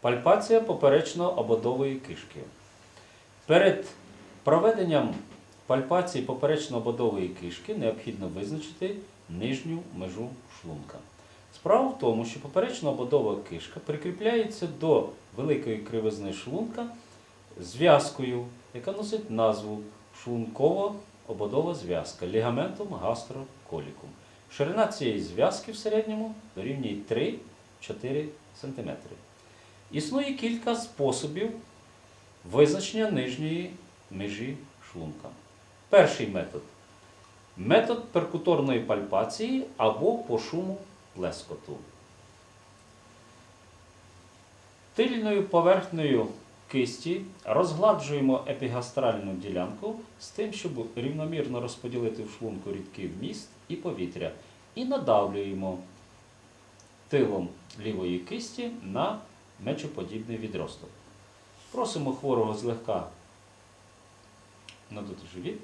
Пальпація поперечно-ободової кишки. Перед проведенням пальпації поперечно-ободової кишки необхідно визначити нижню межу шлунка. Справа в тому, що поперечно-ободова кишка прикріпляється до великої кривизни шлунка зв'язкою, яка носить назву шлунково-ободова зв'язка лігаментом гастроколікум. Ширина цієї зв'язки в середньому дорівнює 3-4 см. Існує кілька способів визначення нижньої межі шлунка. Перший метод метод перкуторної пальпації або по шуму плескоту. Тильною поверхнею кисті розгладжуємо епігастральну ділянку з тим, щоб рівномірно розподілити в шлунку рідкий вміст і повітря. І надавлюємо тилом лівої кисті на мечоподібний відросток. Просимо хворого злегка надути живіт.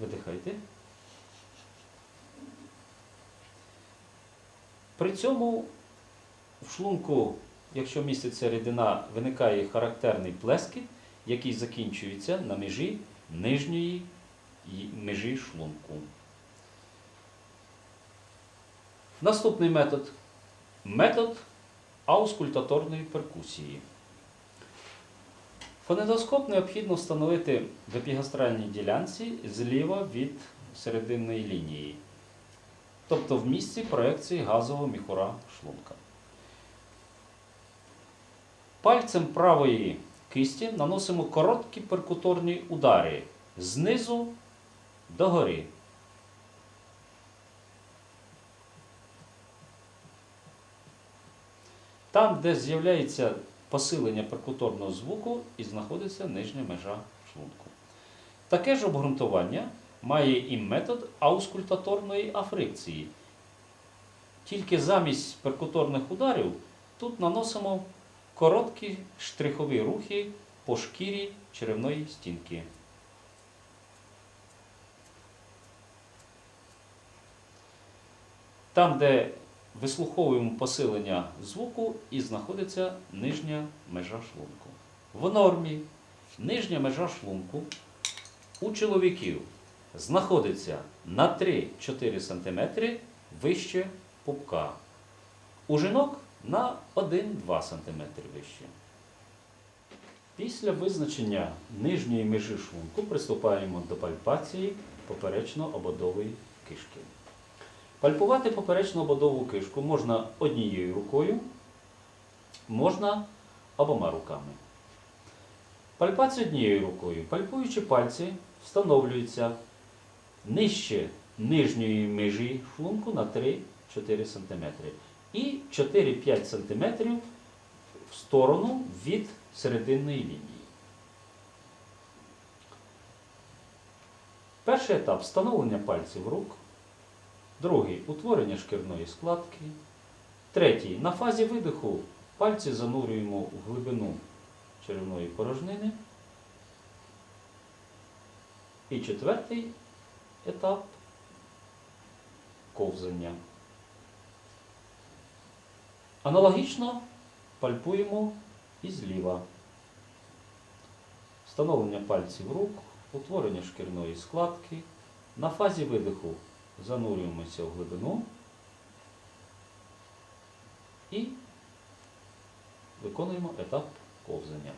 Видихайте. При цьому в шлунку, якщо міститься рідина, виникає характерний плескіт, який закінчується на межі нижньої межі шлунку. Наступний метод метод аускультаторної перкусії. Фонендоскоп необхідно встановити в епігастральній ділянці зліва від серединної лінії, тобто в місці проекції газового міхура шлунка. Пальцем правої кисті наносимо короткі перкуторні удари знизу до Там, де з'являється посилення перкуторного звуку і знаходиться нижня межа шлунку. Таке ж обґрунтування має і метод аускультаторної африкції. Тільки замість перкуторних ударів тут наносимо короткі штрихові рухи по шкірі черевної стінки. Там, де вислуховуємо посилення звуку і знаходиться нижня межа шлунку. В нормі нижня межа шлунку у чоловіків знаходиться на 3-4 см вище пупка. У жінок на 1-2 см вище. Після визначення нижньої межі шлунку приступаємо до пальпації поперечно-ободової кишки. Пальпувати поперечну ободову кишку можна однією рукою, можна обома руками. Пальпація однією рукою. Пальпуючи пальці, встановлюються нижче нижньої межі шлунку на 3-4 см і 4-5 см в сторону від серединної лінії. Перший етап встановлення пальців рук. Другий утворення шкірної складки. Третій. На фазі видиху пальці занурюємо в глибину черевної порожнини. І четвертий етап ковзання. Аналогічно пальпуємо і зліва. Встановлення пальців рук, утворення шкірної складки. На фазі видиху занурюємося в глибину і виконуємо етап ковзання.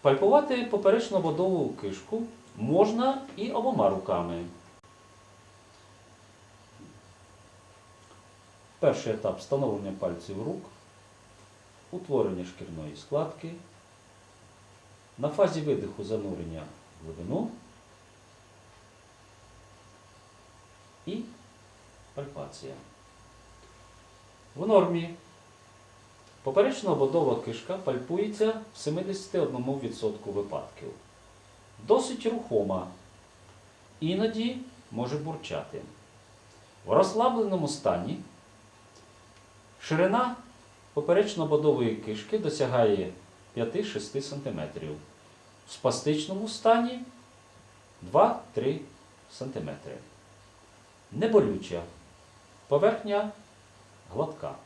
Пальпувати поперечно водову кишку можна і обома руками. Перший етап встановлення пальців рук, утворення шкірної складки. На фазі видиху занурення в глибину і пальпація. В нормі поперечна ободова кишка пальпується в 71% випадків. Досить рухома, іноді може бурчати. В розслабленому стані ширина поперечно-ободової кишки досягає 5-6 см. В спастичному стані 2-3 см. Неболюча. Поверхня гладка.